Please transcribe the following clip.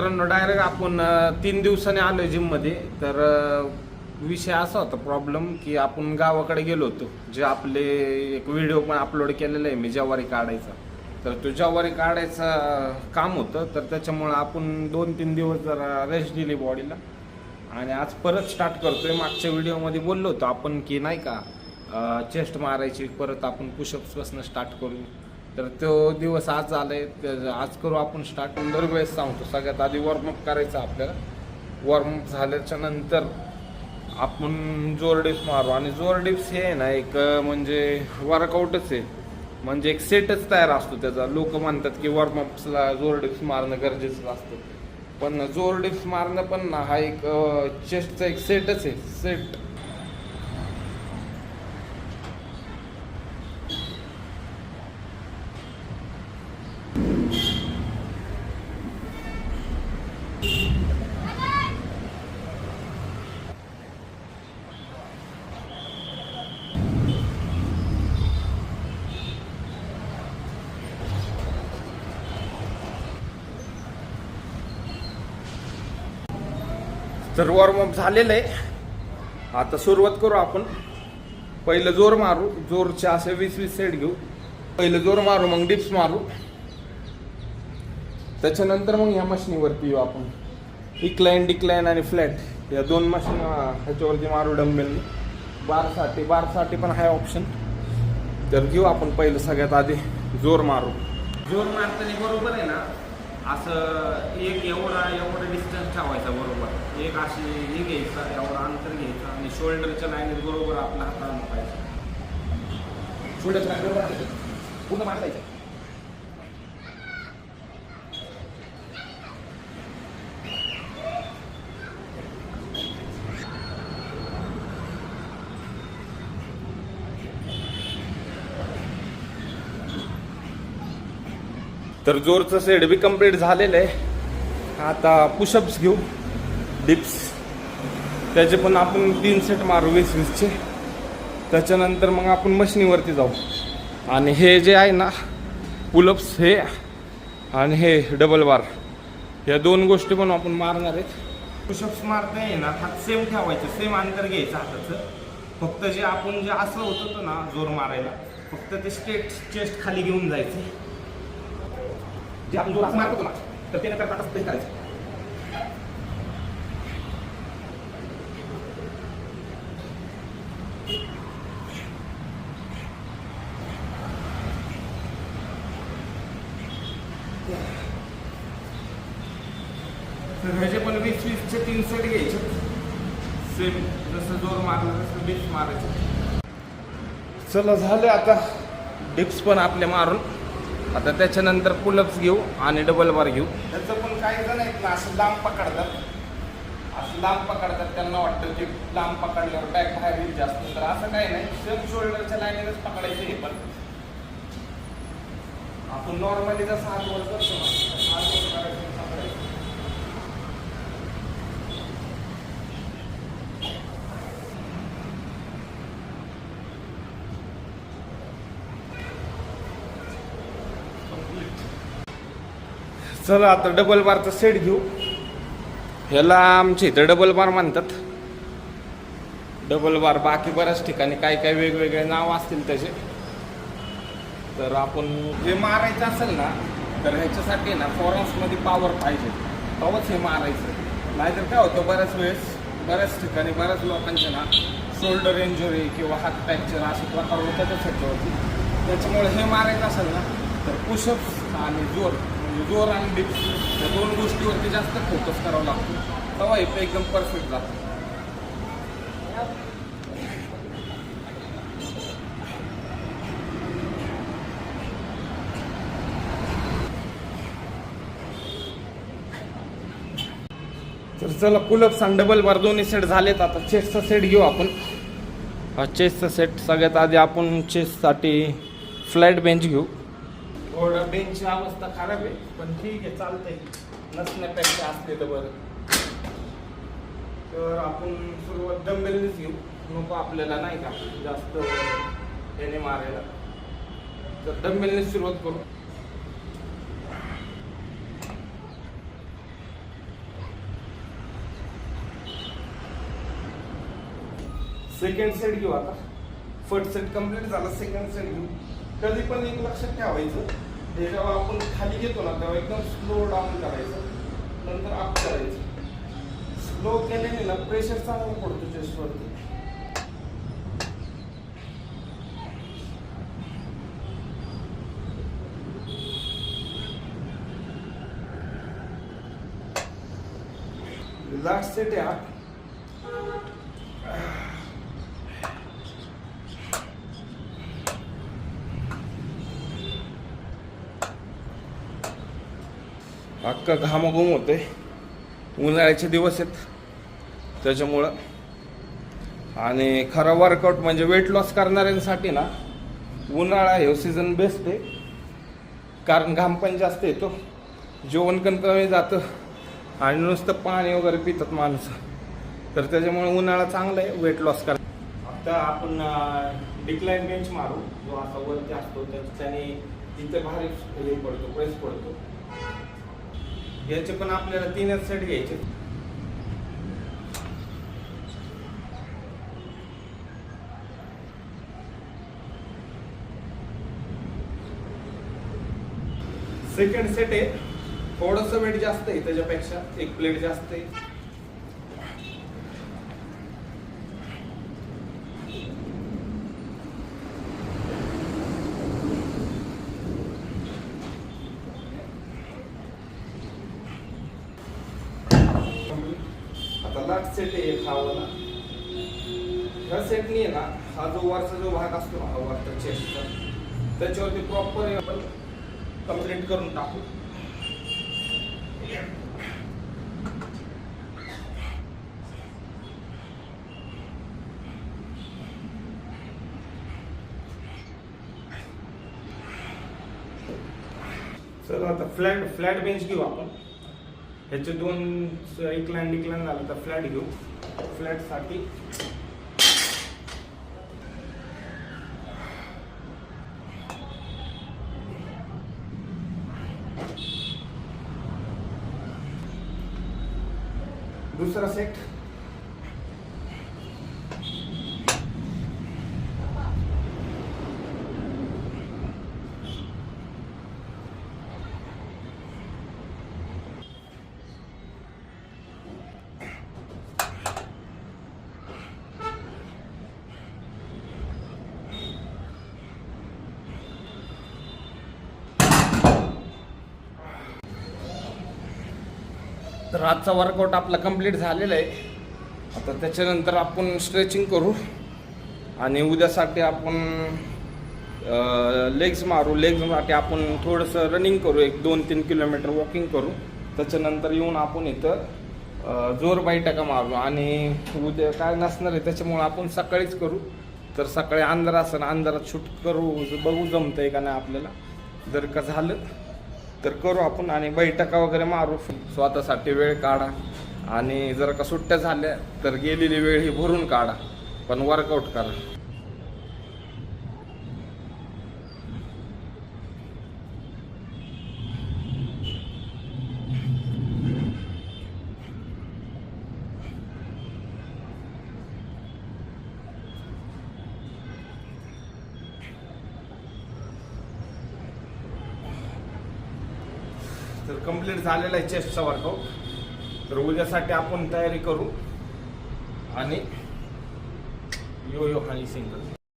मित्रांनो डायरेक्ट आपण तीन दिवसांनी आलोय जिममध्ये. तर विषय असा होता प्रॉब्लेम की आपण गावाकडे गेलो होतो. जे आपले एक व्हिडिओ पण अपलोड केलेला आहे मी जवारी काढायचा. तर तो जवारी काढायचा काम होतं. तर त्याच्यामुळं आपण दोन तीन दिवस जरा रेस्ट दिली बॉडीला आणि आज परत स्टार्ट करतोय. मागच्या व्हिडिओमध्ये बोललो होतो आपण की नाही का चेस्ट मारायची परत आपण पुशअप्सपासून स्टार्ट करू तर तो दिवस आज आलाय आज करू आपण स्टार्ट दरवेळेस सांगतो सगळ्यात आधी वॉर्मअप करायचं आपल्याला. वॉर्मअप झाल्याच्यानंतर आपण जोर डिप्स मारू. आणि जोर डिप्स हे आहे ना एक म्हणजे वर्कआउटच आहे. म्हणजे एक सेटच तयार असतो त्याचा. लोक म्हणतात की वॉर्मअप्सला जोर डिप्स मारणं गरजेचं असतं. पण जोर डिप्स मारणं पण ना हा एक चेस्टचा एक सेटच आहे. सेट तर वॉर्मअप झालेलं आहे. आता सुरुवात करू आपण. पहिलं जोर मारू. जोरचे असे वीस वीस सेट घेऊ. पहिलं जोर मारू मग डिप्स मारू. त्याच्यानंतर मग ह्या मशीनीवरती येऊ आपण. इक्लाईन डिक्लाईन आणि फ्लॅट या दोन मशीन ह्याच्यावरती मारू डंबेल बारसाठी बारसाठी पण आहे ऑप्शन तर घेऊ आपण पहिलं सगळ्यात आधी. जोर मारू. जोर मारताना बरोबर आहे ना? असं एक एवढा एवढा डिस्टन्स ठेवायचा बरोबर. एक अशी हे घ्यायचा एवढा अंतर घ्यायचं आणि शोल्डरच्या लाईनीत बरोबर आपला हात आणला पाहिजे शोल्डरच्या लाईन बरोबर पूर्ण मारतायचं तर जोरचं सेट बी कंप्लीट झालेलं आहे. आता पुशअप्स घेऊ. डिप्स त्याचे पण आपण तीन सेट मारू वीस वीसचे त्याच्यानंतर मग आपण मशिनीवरती जाऊ. आणि हे जे आहे ना पुलअप्स हे आणि हे डबल बार या दोन गोष्टी पण आपण मारणार आहेत. पुशअप्स मारता आहे ना हात सेम ठेवायचं. सेम अंतर घ्यायचं हाताचं. फक्त जे आपण जे असं होत होतं ना जोर मारायला फक्त ते स्टेट चेस्ट खाली घेऊन जायचं. जे आपण जोरात मारतो ना तर ते नंतर ताटात हे करायचं. तर ह्याचे पण वीस वीसचे तीन सेट घ्यायचे. सेम जसं जोर मारला तसं डिप्स मारायचं. चला झाले आता. डिप्स पण आपले मारून. आता त्याच्यानंतर पुलअप्स घेऊ आणि डबल बार घेऊ. त्याचं पण काही जण आहेत ना असं लांब पकडतात. असं लांब पकडतात त्यांना वाटतं की लांब पकडल्यावर बॅक बाहेर येईल जास्त. तर असं काही नाही. सेम शोल्डरच्या लाईनीनच पकडायचं हे पण. आपण नॉर्मली जसं हात वर करतो ना तसं हात वर करायचं, पकडायचं. चला आता डबल बारचा सेट घेऊ. ह्याला आमच्या इथं डबल बार म्हणतात. डबल बार बाकी बऱ्याच ठिकाणी काय काय वेगवेगळे नाव असतील त्याचे. तर आपण जे मारायचं असेल ना तर ह्याच्यासाठी ना फॉरेन्समध्ये पॉवर पाहिजे. तवच हे मारायचं. नाहीतर काय होतं बऱ्याच वेळेस बऱ्याच ठिकाणी बऱ्याच लोकांचे ना शोल्डर इंजुरी किंवा हात फ्रॅक्चर असे प्रकार होतातच ह्याच्यावरती. त्याच्यामुळे हे मारायचं असेल ना तर पुशअप्स आणि जोर. जोर आणि डिप्स या दोन गोष्टीवरती जास्त फोकस करावा लागतो. तेव्हा हे एकदम परफेक्ट जातं. तर चला पुलअप्स आणि डबल बार दोन्ही सेट झालेत. आता चेस्टचा सेट घेऊ आपण. हा चेस्टचा सेट सगळ्यात आधी आपण चेस्टसाठी फ्लॅट बेंच घेऊ. थोडं बेंचची अवस्था खराब आहे पण ठीक आहे चालतंय. नसण्यापेक्षा असले तर बरं. तर आपण सुरुवात डंबेलनीच घेऊ. नको आपल्याला नाही का जास्त त्याने मारायला. तर डंबेलनीच सुरुवात करू. सेकंड सेट घेऊ आता. फर्स्ट सेट कंप्लीट झाला सेकंड सेट घेऊ. कधी पण एक लक्षात ठेवायचं. हे जेव्हा आपण खाली घेतो ना तेव्हा एकदम स्लो डाऊन करायचं. नंतर अप करायचं. स्लो केल्याने ना प्रेशर चांगला पडतो चेस्टवरती लास्ट सेट आहे अख्खा घामाघूम होते उन्हाळ्याचे दिवस आहेत. त्याच्यामुळं आणि खरा वर्कआउट म्हणजे वेट लॉस करणाऱ्यांसाठी ना उन्हाळा हे सीझन बेस्ट आहे. कारण घाम पण जास्त येतो. जेवण पण कमी जातं. आणि नुसतं पाणी वगैरे पितात माणसं. तर त्याच्यामुळे उन्हाळा चांगला आहे वेट लॉस कर. आता आपण डिक्लाइन बेंच मारू. जो असा वरती असतो त्याने इथे भारी हे पडतो प्रेस पडतो. याचे पण आपल्याला तीनच सेट घ्यायचे. सेकंड सेट आहे. थोडस वेट जास्त आहे त्याच्यापेक्षा. एक प्लेट जास्त आहे. आता सेट आहे एक हा वाला. ह्या सेटनी आहे ना हा जो वरचा जो भाग असतो ना हा वरचा चेस्टचा त्याच्यावरती प्रॉपर आपण कंप्लीट करून टाकू. चला आता फ्लॅट फ्लॅट बेंच घेऊ आपण. ह्याचे दोन इकलान डिक्लान झालं तर फ्लॅट घेऊ. फ्लॅटसाठी दुसरा सेट तर आजचा वर्कआउट आपला कंप्लीट झालेला आहे. आता त्याच्यानंतर आपण स्ट्रेचिंग करू. आणि उद्यासाठी आपण लेग्स मारू. लेग्ससाठी आपण थोडंसं रनिंग करू. एक दोन तीन किलोमीटर वॉकिंग करू. त्याच्यानंतर येऊन आपण इथं जोर बैठका मारू. आणि उद्या काय नसणार आहे त्याच्यामुळं आपण सकाळीच करू. तर सकाळी अंधार असं अंधारात शूट करू बघू जमतंय का नाही आपल्याला. जर का झालं तर करू आपण आणि बैठका वगैरे मारू. स्वतःसाठी वेळ काढा. आणि जर का सुट्ट्या झाल्या तर गेलेली वेळ ही भरून काढा. पण वर्कआउट करा. तर कंप्लीट झालेला आहे चेस्टचा वर्कआउट तर उद्यासाठी आपण तयारी करू. आणि यो यो आणि सिंगल